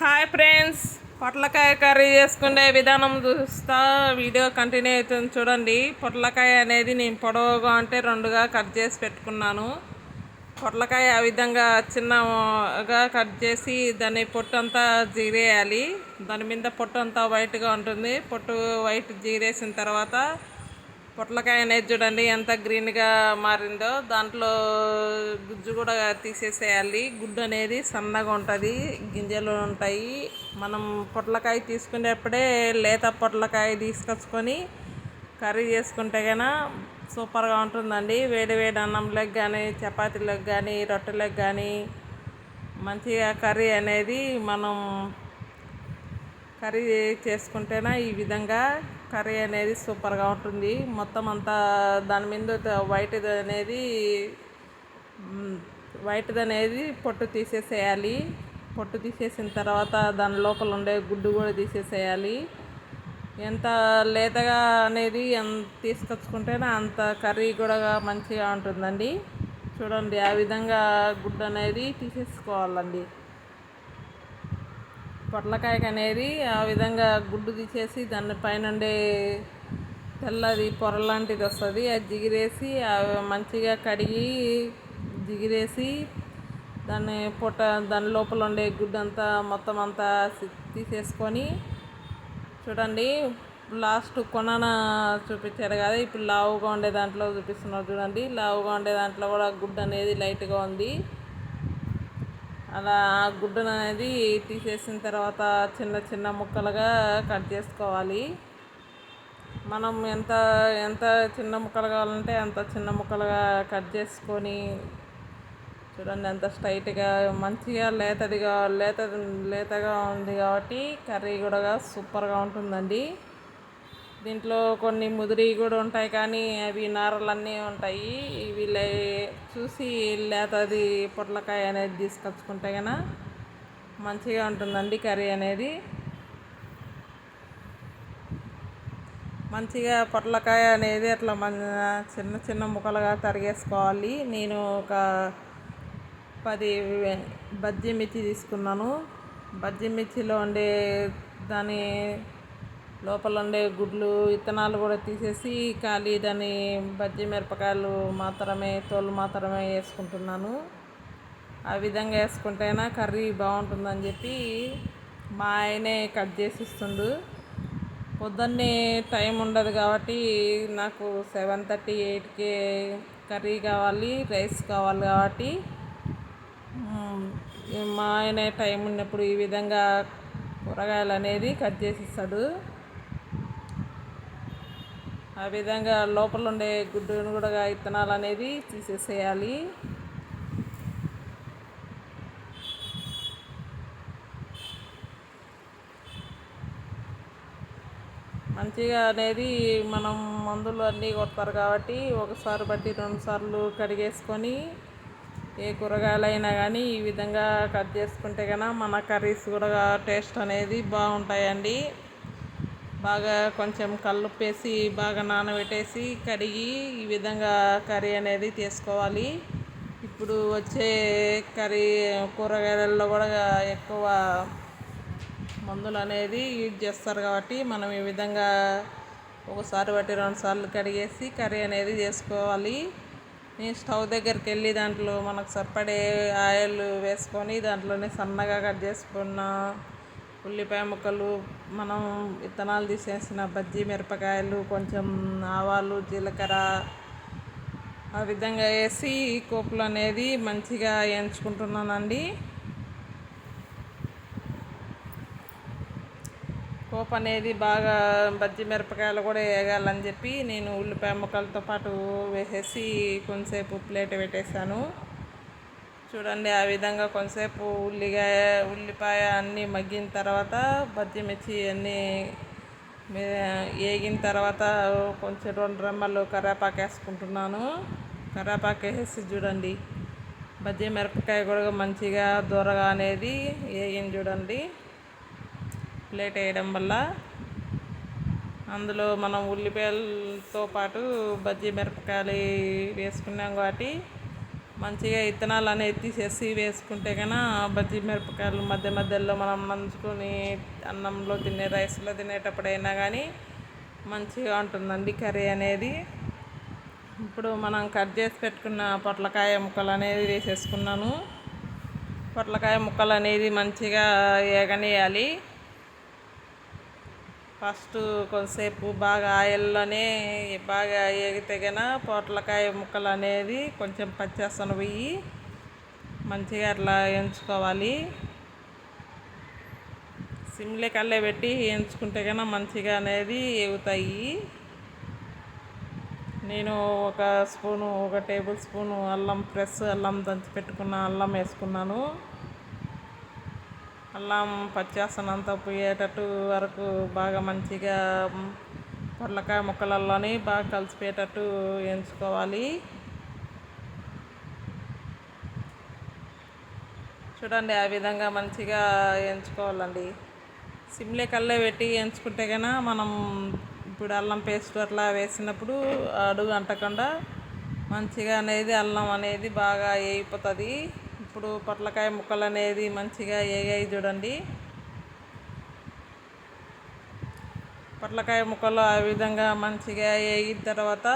Hi friends పొట్లకాయ curry చేసుకునే విధానం చూస్తా. వీడియో కంటిన్యూ అవుతుంది చూడండి. పొట్లకాయ అనేది నేను పొడవుగా అంటే రెండుగా కట్ చేసి పెట్టుకున్నాను. పొట్లకాయ ఆ విధంగా చిన్నగా కట్ చేసి దాని పొట్టు అంతా జీరేయాలి. దాని మీద పొట్టు అంతా వైట్గా ఉంటుంది. పొట్టు వైట్ జీరేసిన తర్వాత పొట్లకాయ అనేది చూడండి ఎంత గ్రీన్గా మారిందో. దాంట్లో గుజ్జు కూడా తీసేసేయాలి. గుడ్డు అనేది సన్నగా ఉంటుంది గింజలు ఉంటాయి. మనం పొట్లకాయ తీసుకునేప్పుడే లేత పొట్లకాయ తీసుకొచ్చుకొని కర్రీ చేసుకుంటే కన్నా సూపర్గా ఉంటుందండి. వేడి వేడి అన్నంలోకి కానీ చపాతీలకు కానీ రొట్టెలకు కానీ మంచిగా కర్రీ అనేది మనం కర్రీ చేసుకుంటేనే ఈ విధంగా కర్రీ అనేది సూపర్గా ఉంటుంది. మొత్తం అంతా దాని మీద వైట్ది అనేది వైట్ది అనేది పొట్టు తీసేసేయాలి. పొట్టు తీసేసిన తర్వాత దాని లోపల ఉండే గుడ్డు కూడా తీసేసేయాలి. ఎంత లేతగా అనేది ఎంత తీసుకొచ్చుకుంటేనే అంత కర్రీ కూడా మంచిగా ఉంటుందండి. చూడండి ఆ విధంగా గుడ్డు అనేది తీసేసుకోవాలండి. పొట్లకాయకు అనేది ఆ విధంగా గుడ్డు తీసేసి దాని పైన తెల్లది పొర లాంటిది వస్తుంది. అది జిగిరేసి మంచిగా కడిగి జిగిరేసి దాన్ని పొట్ట దాని లోపల ఉండే గుడ్డు అంతా మొత్తం అంతా తీసేసుకొని చూడండి. లాస్ట్ కొనన చూపించారు కదా ఇప్పుడు లావుగా ఉండే దాంట్లో చూపిస్తున్నారు చూడండి. లావుగా ఉండే దాంట్లో కూడా గుడ్డు అనేది లైట్గా ఉంది. అలా ఆ గుడ్డును అనేది తీసేసిన తర్వాత చిన్న చిన్న ముక్కలుగా కట్ చేసుకోవాలి. మనం ఎంత ఎంత చిన్న ముక్కలు కావాలంటే అంత చిన్న ముక్కలుగా కట్ చేసుకొని చూడండి ఎంత స్ట్రైట్గా మంచిగా లేతదిగా లేత లేతగా ఉంది కాబట్టి కర్రీ కూడా సూపర్గా ఉంటుందండి. దీంట్లో కొన్ని ముదిరి కూడా ఉంటాయి కానీ అవి నారలన్నీ ఉంటాయి. ఇవి చూసి లేతది పొట్లకాయ అనేది తీసుకొచ్చుకుంటే కనుక మంచిగా ఉంటుందండి కర్రీ అనేది. మంచిగా పొట్లకాయ అనేది అట్లా మన చిన్న చిన్న ముక్కలుగా తరిగేసుకోవాలి. నేను ఒక పది బజ్జీ మిర్చి తీసుకున్నాను. బజ్జీ మిర్చిలో ఉండే దాని లోపల ఉండే గుడ్లు విత్తనాలు కూడా తీసేసి ఖాళీ దాని బజ్జి మిరపకాయలు మాత్రమే తోలు మాత్రమే వేసుకుంటున్నాను. ఆ విధంగా వేసుకుంటేనా కర్రీ బాగుంటుందని చెప్పి మా ఆయనే కట్ చేసి ఇస్తుండు పొద్దున్నే టైం ఉండదు కాబట్టి నాకు సెవెన్ థర్టీ ఎయిట్కే కర్రీ కావాలి రైస్ కావాలి కాబట్టి మా ఆయన టైం ఉన్నప్పుడు ఈ విధంగా కూరగాయలు అనేది కట్ చేసి ఇస్తాడు ఆ విధంగా లోపల ఉండే గుడ్డును కూడా విత్తనాలు అనేది తీసేసేయాలి. మంచిగా అనేది మనం మందులు అన్నీ కొడతారు కాబట్టి ఒకసారి బట్టి రెండు సార్లు కడిగేసుకొని ఏ కూరగాయలైనా కానీ ఈ విధంగా కట్ చేసుకుంటే కనుక మన కర్రీస్ కూడా టేస్ట్ అనేది బాగుంటాయండి. బాగా కొంచెం కల్లుప్పేసి బాగా నానబెట్టేసి కడిగి ఈ విధంగా కర్రీ అనేది తీసుకోవాలి ఇప్పుడు వచ్చే కర్రీ కూరగాయలలో కూడా ఎక్కువ మందులు అనేది యూజ్ చేస్తారు కాబట్టి మనం ఈ విధంగా ఒకసారి బట్టి రెండు సార్లు కడిగేసి కర్రీ అనేది చేసుకోవాలి. నేను స్టవ్ దగ్గరికి వెళ్ళి దాంట్లో మనకు సరిపడే ఆయిల్ వేసుకొని దాంట్లోనే సన్నగా కట్ చేసుకున్న ఉల్లిపాయ ముక్కలు మనం విత్తనాలు తీసేసిన బజ్జీ మిరపకాయలు కొంచెం ఆవాలు జీలకర్ర ఆ విధంగా వేసి కోపులు అనేది మంచిగా ఎంచుకుంటున్నానండి కోపు అనేది బాగా బజ్జి మిరపకాయలు కూడా వేయాలని చెప్పి నేను ఉల్లిపాయ ముక్కలతో పాటు వేసేసి కొంతసేపు ప్లేట్ పెట్టేశాను. చూడండి ఆ విధంగా కొంతసేపు ఉల్లిగాయ ఉల్లిపాయ అన్నీ మగ్గిన తర్వాత పచ్చిమిర్చి అన్నీ వేగిన తర్వాత కొంచెం రెండు రెమ్మలు కరేపాకు వేసుకుంటున్నాను. కరేపాకు వేసి చూడండి బజ్జీ మిరపకాయ కూడా మంచిగా దూరగా అనేది వేగింది చూడండి. ప్లేట్ వేయడం వల్ల అందులో మనం ఉల్లిపాయలతో పాటు బజ్జీ మిరపకాయలు వేసుకున్నాం కాబట్టి మంచిగా విత్తనాలు అనేది తీసేసి వేసుకుంటే కన్నా బజ్జీ మిరపకాయలు మధ్య మధ్యలో మనం నంచుకొని అన్నంలో తినే రైస్లో తినేటప్పుడైనా కానీ మంచిగా ఉంటుందండి కర్రీ అనేది. ఇప్పుడు మనం కట్ చేసి పెట్టుకున్న పొట్లకాయ ముక్కలు అనేది వేసేసుకున్నాను. పొట్లకాయ ముక్కలు అనేది మంచిగా ఏగనేయాలి. ఫస్ట్ కొంతసేపు బాగా ఆయిల్లోనే బాగా ఎగితే గన పొట్లకాయ ముక్కలు అనేది కొంచెం పచ్చేసన పోయి మంచిగా అట్లా ఎంచుకోవాలి. సిమ్లే కల్లే పెట్టి ఎంచుకుంటే కన్నా మంచిగా అనేది ఎగుతాయి నేను ఒక స్పూను ఒక టేబుల్ స్పూను అల్లం ఫ్రెష్ అల్లం దంచి పెట్టుకున్న అల్లం వేసుకున్నాను. అల్లం పచ్చేసనంత పోయేటట్టు వరకు బాగా మంచిగా పొట్లకాయ ముక్కలలోని బాగా కలిసిపోయేటట్టు ఎంచుకోవాలి చూడండి ఆ విధంగా మంచిగా ఎంచుకోవాలండి సిమ్లే కల్లే పెట్టి ఎంచుకుంటే కన్నా మనం ఇప్పుడు అల్లం పేస్ట్ అట్లా వేసినప్పుడు అడుగు అంటకుండా మంచిగా అనేది అల్లం అనేది బాగా వేయిపోతుంది ఇప్పుడు పొట్లకాయ ముక్కలు అనేది మంచిగా ఏగాయి చూడండి. పొట్లకాయ ముక్కలు ఆ విధంగా మంచిగా వేగిన తర్వాత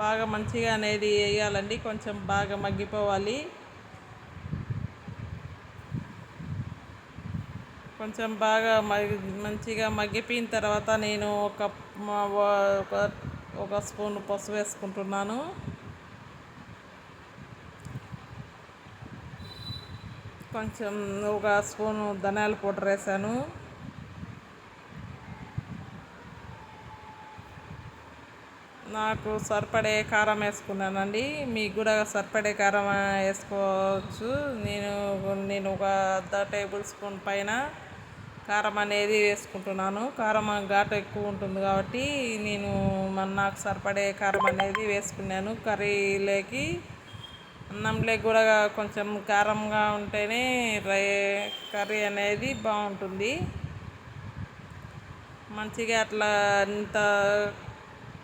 బాగా మంచిగా అనేది వేయాలండి కొంచెం బాగా మగ్గిపోవాలి. కొంచెం బాగా మంచిగా మగ్గిపోయిన తర్వాత నేను ఒక ఒక ఒక స్పూన్ పసుపు వేసుకుంటున్నాను. కొంచెం ఒక స్పూను ధనియాల పౌడర్ వేసాను. నాకు సరిపడే కారం వేసుకున్నానండి. మీకు కూడా సరిపడే కారం వేసుకోవచ్చు. నేను నేను ఒక అర్ధ టేబుల్ స్పూన్ పైన కారం అనేది వేసుకుంటున్నాను. కారం ఘాటు ఎక్కువ ఉంటుంది కాబట్టి నేను మన నాకు సరిపడే కారం అనేది వేసుకున్నాను. కర్రీలోకి అన్నంలో కూడా కొంచెం కారంగా ఉంటేనే కర్రీ అనేది బాగుంటుంది. మంచిగా అట్లా అంత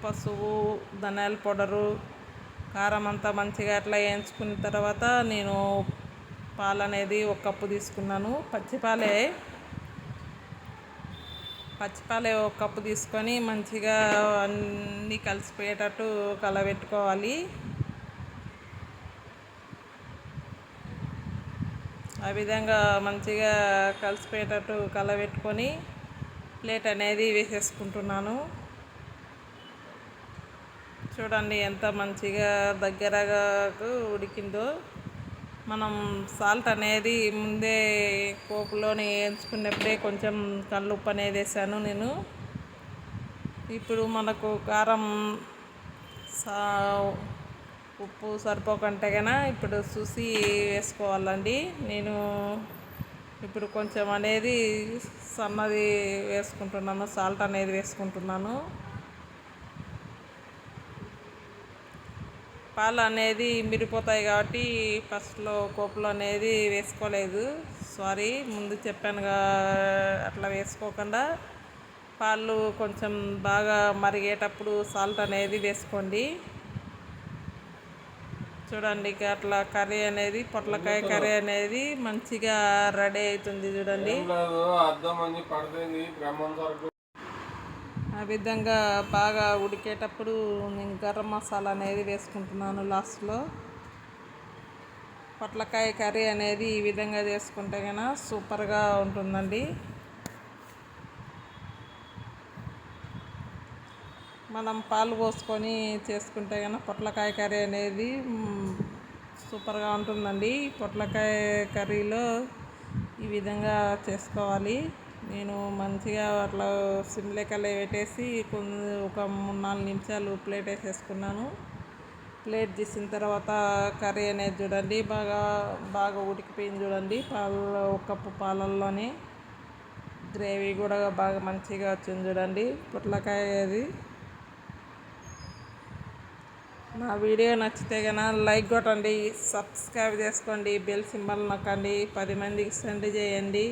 పసుపు ధనియాల పౌడరు కారం అంతా మంచిగా అట్లా వేయించుకున్న తర్వాత నేను పాలు అనేది ఒక కప్పు తీసుకున్నాను. పచ్చిపాలే పచ్చిపాలే ఒక కప్పు తీసుకొని మంచిగా అన్నీ కలిసిపోయేటట్టు కలబెట్టుకోవాలి. ఆ విధంగా మంచిగా కలిసిపోయేటట్టు కలబెట్టుకొని ప్లేట్ అనేది వేసేసుకుంటున్నాను. చూడండి ఎంత మంచిగా దగ్గరగా ఉడికిందో. మనం సాల్ట్ అనేది ముందే పోపులోని వేయించుకున్నప్పుడే కొంచెం కళ్ళుప్పు అనేది వేసాను నేను. ఇప్పుడు మనకు కారం సా ఉప్పు సరిపోకంటే కన్నా ఇప్పుడు చూసి వేసుకోవాలండి. నేను ఇప్పుడు కొంచెం అనేది సన్నది వేసుకుంటున్నాను సాల్ట్ అనేది వేసుకుంటున్నాను. పాలు అనేది మిరిపోతాయి కాబట్టి ఫస్ట్లో కోపులు అనేది వేసుకోలేదు. సారీ ముందు చెప్పానుగా అట్లా వేసుకోకుండా పాలు కొంచెం బాగా మరిగేటప్పుడు సాల్ట్ అనేది వేసుకోండి. చూడండి అట్లా కర్రీ అనేది పొట్లకాయ కర్రీ అనేది మంచిగా రెడీ అవుతుంది చూడండి. ఆ విధంగా బాగా ఉడికేటప్పుడు నేను గరం మసాలా అనేది వేసుకుంటున్నాను లాస్ట్లో. పొట్లకాయ కర్రీ అనేది ఈ విధంగా చేసుకుంటే కనుక సూపర్గా ఉంటుందండి. మనం పాలు పోసుకొని చేసుకుంటే కనుక పొట్లకాయ కర్రీ అనేది సూపర్గా ఉంటుందండి. పొట్లకాయ కర్రీలో ఈ విధంగా చేసుకోవాలి. నేను మంచిగా అట్లా సిమ్లెక్కలు పెట్టేసి కొన్ని ఒక మూడు నాలుగు నిమిషాలు ప్లేట్ వేసేసుకున్నాను. ప్లేట్ తీసిన తర్వాత కర్రీ అనేది చూడండి బాగా బాగా ఉడికిపోయింది చూడండి. పాలలో ఒక కప్పు పాలల్లోనే గ్రేవీ కూడా బాగా మంచిగా వచ్చింది చూడండి. పొట్లకాయ అది నా వీడియో నచ్చితే కనుక లైక్ కొట్టండి సబ్స్క్రైబ్ చేసుకోండి బెల్ సింబల్ నొక్కండి పది మందికి సెండ్ చేయండి.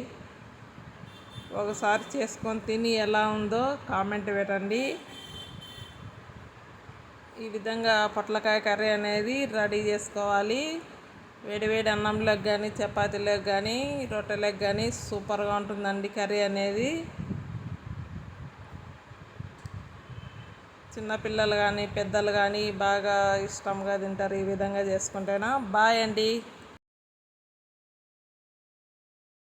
ఒకసారి చేసుకొని తిని ఎలా ఉందో కామెంట్ పెట్టండి. ఈ విధంగా పొట్లకాయ కర్రీ అనేది రెడీ చేసుకోవాలి. వేడివేడి అన్నంలోకి కానీ చపాతీలోకి కానీ రొట్టెలకు కానీ సూపర్గా ఉంటుందండి కర్రీ అనేది. చిన్నపిల్లలు కానీ పెద్దలు కానీ బాగా ఇష్టంగా తింటారు ఈ విధంగా చేసుకుంటేనా? బాయ్ అండి.